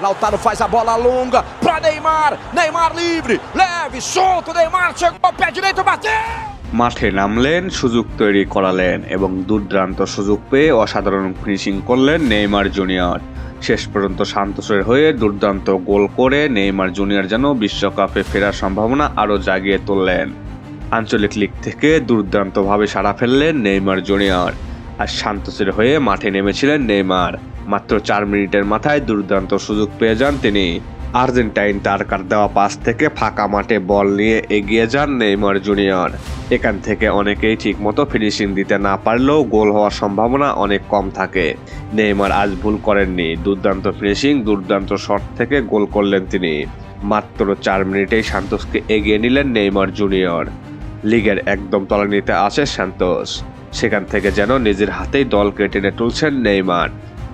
Lautaro faz a bola longa para Neymar. Neymar livre. Leve, solto. Neymar chegou, pé direito, bateu. মাঠে নামলেন সুযোগ তৈরি করালেন এবং দুর্দান্ত সুযোগ পেয়ে অসাধারণ ফিনিশিং করলেন নেইমার জুনিয়র শেষ পর্যন্ত সান্তোসের হয়ে দুর্দান্ত গোল করে নেইমার জুনিয়র যেন বিশ্বকাপে ফেরার সম্ভাবনা আরও জাগিয়ে তুললেন আঞ্চলিক লিগ থেকে দুর্দান্তভাবে সাড়া ফেললেন নেইমার জুনিয়র আর সান্তোসের হয়ে মাঠে নেমেছিলেন নেইমার। মাত্র চার মিনিটের মাথায় দুর্দান্ত সুযোগ পেয়ে যান তিনি। আর্জেন্টাইন তারকার দেওয়া পাস থেকে ফাঁকা মাঠে বল নিয়ে এগিয়ে যান নেইমার জুনিয়র। এখান থেকে অনেকেই ঠিকমতো ফিনিশিং দিতে না পারলেও গোল হওয়ার সম্ভাবনা অনেক কম থাকে। নেইমার আজ ভুল করেননি। দুর্দান্ত ফিনিশিং, দুর্দান্ত শট থেকে গোল করলেন তিনি। মাত্র চার মিনিটেই সান্তোসকে এগিয়ে নিলেন নেইমার জুনিয়র। লিগের একদম তলানিতে আছে সান্তোস। সেখান থেকে যেন নিজের হাতেই দলকে টেনে তুলছেন নেইমার।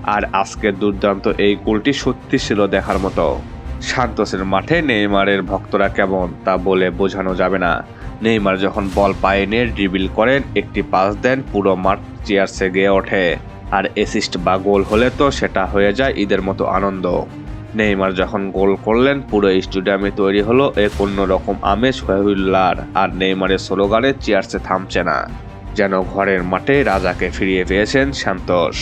আর আজকের দুর্দান্ত এই গোলটি সত্যি ছিল দেখার মতো। সান্তোসের মাঠে নেইমারের ভক্তরা কেমন তা বলে বোঝানো যাবে না। নেইমার যখন বল পায়ে নিয়ে ড্রিবিল করেন, একটি পাস দেন, পুরো মাঠ চেয়ারসে গিয়ে ওঠে। আর অ্যাসিস্ট বা গোল হলে তো সেটা হয়ে যায় ঈদের মতো আনন্দ। নেইমার যখন গোল করলেন, পুরো স্টেডিয়ামে তৈরি হলো এক অন্যরকম আমেজ, হইহুল্লার। আর নেইমারের স্লোগানে চেয়ারসে থামছে না। যেন ঘরের মাঠে রাজাকে ফিরিয়ে পেয়েছেন সান্তোষ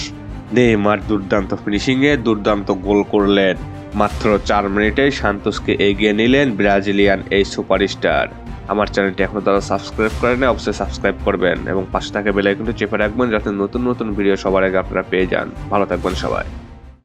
নেইমার দুর্দান্ত ফিনিশিংয়ে দুর্দান্ত গোল করলেন। মাত্র চার মিনিটে সান্তোষকে এগিয়ে নিলেন ব্রাজিলিয়ান এই সুপারস্টার। আমার চ্যানেলটি এখনও তারা সাবস্ক্রাইব করেন অবশ্যই সাবস্ক্রাইব করবেন এবং পাশে থাকা বেলাইকনটি চেপে রাখবেন যাতে নতুন নতুন ভিডিও সবার আগে আপনারা পেয়ে যান। ভালো থাকবেন সবাই।